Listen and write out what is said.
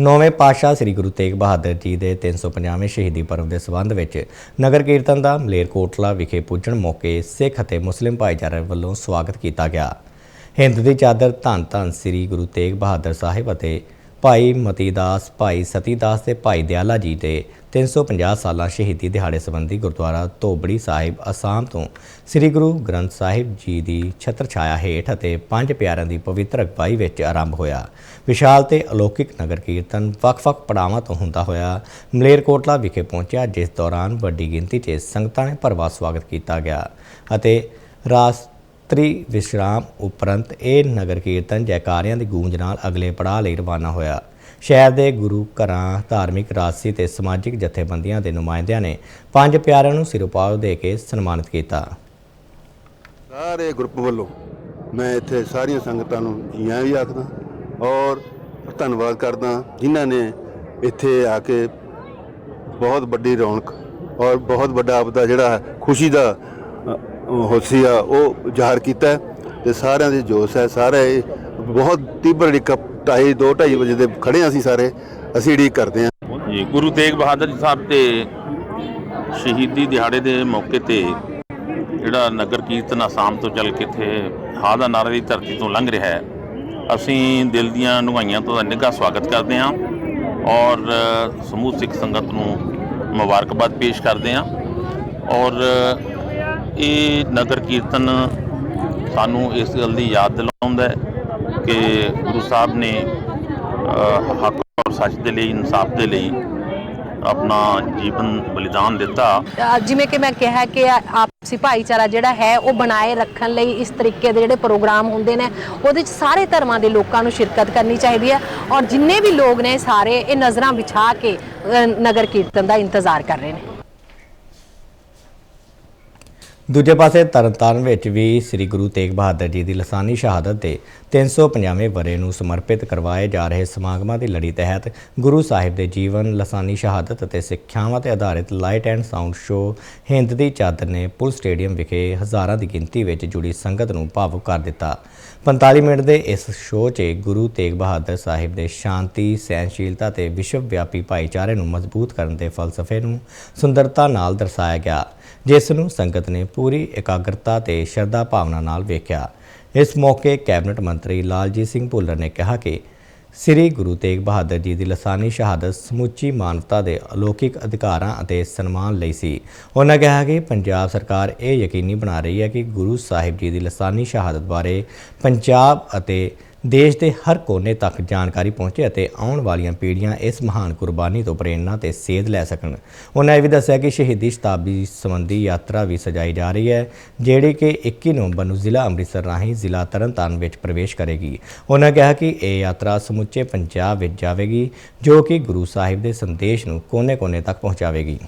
ਨੌਵੇਂ ਪਾਤਸ਼ਾਹ ਸ੍ਰੀ ਗੁਰੂ ਤੇਗ ਬਹਾਦਰ ਜੀ ਦੇ 350ਵੇਂ ਸ਼ਹੀਦੀ ਪਰਵ ਦੇ ਸਬੰਧ ਵਿੱਚ ਨਗਰ ਕੀਰਤਨ ਦਾ ਮਲੇਰਕੋਟਲਾ ਵਿਖੇ ਪੁੱਜਣ ਮੌਕੇ ਸਿੱਖ ਅਤੇ ਮੁਸਲਿਮ ਭਾਈਚਾਰੇ ਵੱਲੋਂ ਸਵਾਗਤ ਕੀਤਾ ਗਿਆ। ਹਿੰਦ ਦੀ ਚਾਦਰ ਧੰਨ ਧੰਨ ਸ੍ਰੀ ਗੁਰੂ ਤੇਗ ਬਹਾਦਰ ਸਾਹਿਬ ਅਤੇ ਭਾਈ ਮਤੀਦਾਸ, ਭਾਈ ਸਤੀਦਾਸ ਤੇ ਭਾਈ ਦਿਆਲਾ ਜੀ ਦੇ 350 ਸਾਲਾ ਸ਼ਹੀਦੀ ਦਿਹਾੜੇ ਸੰਬੰਧੀ ਗੁਰਦੁਆਰਾ ਧੋਬੜੀ ਸਾਹਿਬ ਅਸਾਮ ਤੋਂ ਸ੍ਰੀ ਗੁਰੂ ਗ੍ਰੰਥ ਸਾਹਿਬ ਜੀ ਦੀ ਛਤਰ ਛਾਇਆ ਹੇਠ ਅਤੇ ਪੰਜ ਪਿਆਰਿਆਂ ਦੀ ਪਵਿੱਤਰ ਅਗਵਾਈ ਵਿੱਚ ਆਰੰਭ ਹੋਇਆ। ਵਿਸ਼ਾਲ ਤੇ ਅਲੌਕਿਕ ਨਗਰ ਕੀਰਤਨ ਵੱਖ-ਵੱਖ ਪੜਾਵਾਂ ਤੋਂ ਹੁੰਦਾ ਹੋਇਆ ਮਲੇਰਕੋਟਲਾ ਵਿਖੇ ਪਹੁੰਚਿਆ, ਜਿਸ ਦੌਰਾਨ ਵੱਡੀ ਗਿਣਤੀ 'ਚ ਸੰਗਤਾਂ ਨੇ ਭਰਵਾ ਸਵਾਗਤ ਕੀਤਾ ਗਿਆ ਅਤੇ ਰਾਸ ਰਾਸ਼ਟਰੀ ਵਿਸ਼ਰਾਮ ਉਪਰੰਤ ਇਹ ਨਗਰ ਕੀਰਤਨ ਜੈਕਾਰਿਆਂ ਦੀ ਗੂੰਜ ਨਾਲ ਅਗਲੇ ਪੜਾਅ ਲਈ ਰਵਾਨਾ ਹੋਇਆ। ਸ਼ਹਿਰ ਦੇ ਗੁਰੂ ਘਰਾਂ, ਧਾਰਮਿਕ ਰਾਜਸੀ ਤੇ ਸਮਾਜਿਕ ਜਥੇਬੰਦੀਆਂ ਦੇ ਨੁਮਾਇੰਦਿਆਂ ਨੇ ਪੰਜ ਪਿਆਰਿਆਂ ਨੂੰ ਸਿਰੋਪਾਓ ਦੇ ਕੇ ਸਨਮਾਨਿਤ ਕੀਤਾ। ਸਾਰੇ ਗਰੁੱਪ ਵੱਲੋਂ ਮੈਂ ਇੱਥੇ ਸਾਰੀਆਂ ਸੰਗਤਾਂ ਨੂੰ ਜੀਆਂ ਵੀ ਆਖਦਾ ਔਰ ਧੰਨਵਾਦ ਕਰਦਾ ਜਿਨ੍ਹਾਂ ਨੇ ਇੱਥੇ ਆ ਕੇ ਬਹੁਤ ਵੱਡੀ ਰੌਣਕ ਔਰ ਬਹੁਤ ਵੱਡਾ ਆਪਦਾ ਜਿਹੜਾ ਖੁਸ਼ੀ ਦਾ ਹੋਸੀ ਆ ਉਹ ਜ਼ਾਹਰ ਕੀਤਾ ਹੈ ਤੇ ਸਾਰਿਆਂ ਦੇ ਜੋਸ਼ ਹੈ, ਸਾਰੇ ਬਹੁਤ ਤੀਬਰ ਇੱਕ ਢਾਈ, ਦੋ ਢਾਈ ਵਜੇ ਦੇ ਖੜੇ ਹਾਂ ਅਸੀਂ ਸਾਰੇ, ਅਸੀਂ ਉਡੀਕ ਕਰਦੇ ਹਾਂ। ਜੀ, ਗੁਰੂ ਤੇਗ ਬਹਾਦਰ ਜੀ ਸਾਹਿਬ ਦੇ ਸ਼ਹੀਦੀ ਦਿਹਾੜੇ ਦੇ ਮੌਕੇ ਤੇ ਜਿਹੜਾ ਨਗਰ ਕੀਰਤਨ ਆਸਾਮ ਤੋਂ ਚੱਲ ਕੇ ਇੱਥੇ ਹਾ ਦਾ ਨਾਰਾ ਦੀ ਧਰਤੀ ਤੋਂ ਲੰਘ ਰਿਹਾ ਹੈ, ਅਸੀਂ ਦਿਲ ਦੀਆਂ ਨੁਹਾਈਆਂ ਤੋਂ ਨਿੱਘਾ ਸਵਾਗਤ ਕਰਦੇ ਹਾਂ ਔਰ ਸਮੂਹ ਸਿੱਖ ਸੰਗਤ ਨੂੰ ਮੁਬਾਰਕਬਾਦ ਪੇਸ਼ ਕਰਦੇ ਹਾਂ ਔਰ ਇਹ ਨਗਰ ਕੀਰਤਨ ਸਾਨੂੰ ਇਸ ਗੱਲ ਦੀ ਯਾਦ ਦਿਲਾਉਂਦਾ ਹੈ ਕਿ ਗੁਰੂ ਸਾਹਿਬ ਨੇ ਅ, ਹੱਕ ਔਰ ਸੱਚ ਦੇ ਲਈ ਇਨਸਾਫ ਦੇ ਲਈ ਆਪਣਾ ਜੀਵਨ ਬਲੀਦਾਨ ਦਿੱਤਾ। ਜਿਵੇਂ ਕਿ ਮੈਂ ਕਿਹਾ ਕਿ ਆਪਸੀ ਭਾਈਚਾਰਾ ਜਿਹੜਾ ਹੈ ਉਹ ਬਣਾਏ ਰੱਖਣ ਲਈ ਇਸ ਤਰੀਕੇ ਦੇ ਜਿਹੜੇ ਪ੍ਰੋਗਰਾਮ ਹੁੰਦੇ ਨੇ ਉਹਦੇ 'ਚ ਸਾਰੇ ਧਰਮਾਂ ਦੇ ਲੋਕਾਂ ਨੂੰ ਸ਼ਿਰਕਤ ਕਰਨੀ ਚਾਹੀਦੀ ਹੈ ਔਰ ਜਿੰਨੇ ਵੀ ਲੋਕ ਨੇ ਸਾਰੇ ਇਹ ਨਜ਼ਰਾਂ ਵਿਛਾ ਕੇ ਨਗਰ ਕੀਰਤਨ ਦਾ ਇੰਤਜ਼ਾਰ ਕਰ ਰਹੇ ਨੇ। ਦੂਜੇ ਪਾਸੇ ਤਰਨਤਾਰਨ ਵਿੱਚ ਵੀ ਸ੍ਰੀ ਗੁਰੂ ਤੇਗ ਬਹਾਦਰ ਜੀ ਦੀ ਲਸਾਨੀ ਸ਼ਹਾਦਤ ਦੇ 350ਵੇਂ ਵਰੇ ਨੂੰ ਸਮਰਪਿਤ ਕਰਵਾਏ ਜਾ ਰਹੇ ਸਮਾਗਮਾਂ ਦੀ ਲੜੀ ਤਹਿਤ ਗੁਰੂ ਸਾਹਿਬ ਦੇ ਜੀਵਨ, ਲਸਾਨੀ ਸ਼ਹਾਦਤ ਅਤੇ ਸਿੱਖਿਆਵਾਂ ਤੇ ਆਧਾਰਿਤ light and sound show Hind ਦੀ ਚਾਦਰ ਨੇ ਪੁਲ ਸਟੇਡੀਅਮ ਵਿਖੇ ਹਜ਼ਾਰਾਂ ਦੀ ਗਿਣਤੀ ਵਿੱਚ ਜੁੜੀ ਸੰਗਤ ਨੂੰ ਭਾਵੁਕ ਕਰ ਦਿੱਤਾ। 45 ਮਿੰਟ ਦੇ ਇਸ ਸ਼ੋਅ 'ਚ ਗੁਰੂ ਤੇਗ ਬਹਾਦਰ ਸਾਹਿਬ ਦੇ ਸ਼ਾਂਤੀ, ਸਹਿਣਸ਼ੀਲਤਾ ਤੇ ਵਿਸ਼ਵ ਵਿਆਪੀ ਭਾਈਚਾਰੇ ਨੂੰ ਮਜ਼ਬੂਤ ਕਰਨ ਦੇ ਫਲਸਫੇ ਨੂੰ ਸੁੰਦਰਤਾ ਨਾਲ ਦਰਸਾਇਆ ਗਿਆ। ਜਿਸ ਨੂੰ ਸੰਗਤ ਨੇ ਪੂਰੀ ਇਕਾਗਰਤਾ ਤੇ ਸ਼ਰਧਾ ਭਾਵਨਾ ਨਾਲ ਵੇਖਿਆ। ਇਸ ਮੌਕੇ ਕੈਬਨਿਟ ਮੰਤਰੀ ਲਾਲਜੀਤ ਸਿੰਘ ਭੁੱਲਰ ਨੇ ਕਿਹਾ ਕਿ ਸ੍ਰੀ ਗੁਰੂ ਤੇਗ ਬਹਾਦਰ ਜੀ ਦੀ ਲਸਾਨੀ ਸ਼ਹਾਦਤ ਸਮੁੱਚੀ ਮਾਨਵਤਾ ਦੇ ਅਲੌਕਿਕ ਅਧਿਕਾਰਾਂ ਅਤੇ ਸਨਮਾਨ ਲਈ ਸੀ। ਉਹਨਾਂ ਕਿਹਾ ਕਿ ਪੰਜਾਬ ਸਰਕਾਰ ਇਹ ਯਕੀਨੀ ਬਣਾ ਰਹੀ ਹੈ ਕਿ ਗੁਰੂ ਸਾਹਿਬ ਜੀ ਦੀ ਲਸਾਨੀ ਸ਼ਹਾਦਤ ਬਾਰੇ ਪੰਜਾਬ ਅਤੇ ਦੇਸ਼ ਦੇ ਹਰ ਕੋਨੇ ਤੱਕ ਜਾਣਕਾਰੀ ਪਹੁੰਚੇ ਅਤੇ ਆਉਣ ਵਾਲੀਆਂ ਪੀੜ੍ਹੀਆਂ ਇਸ ਮਹਾਨ ਕੁਰਬਾਨੀ ਤੋਂ ਪ੍ਰੇਰਣਾ ਤੇ ਸੇਧ ਲੈ ਸਕਣ। ਉਹਨਾਂ ਇਹ ਵੀ ਦੱਸਿਆ ਕਿ ਸ਼ਹੀਦੀ ਸ਼ਤਾਬਦੀ ਸੰਬੰਧੀ ਯਾਤਰਾ ਵੀ ਸਜਾਈ ਜਾ ਰਹੀ ਹੈ, ਜਿਹੜੀ ਕਿ 21 ਨਵੰਬਰ ਨੂੰ ਜ਼ਿਲ੍ਹਾ ਅੰਮ੍ਰਿਤਸਰ ਰਾਹੀਂ ਜ਼ਿਲ੍ਹਾ ਤਰਨਤਾਰਨ ਵਿੱਚ ਪ੍ਰਵੇਸ਼ ਕਰੇਗੀ। ਉਹਨਾਂ ਕਿਹਾ ਕਿ ਇਹ ਯਾਤਰਾ ਸਮੁੱਚੇ ਪੰਜਾਬ ਵਿੱਚ ਜਾਵੇਗੀ, ਜੋ ਕਿ ਗੁਰੂ ਸਾਹਿਬ ਦੇ ਸੰਦੇਸ਼ ਨੂੰ ਕੋਨੇ-ਕੋਨੇ ਤੱਕ ਪਹੁੰਚਾਵੇਗੀ।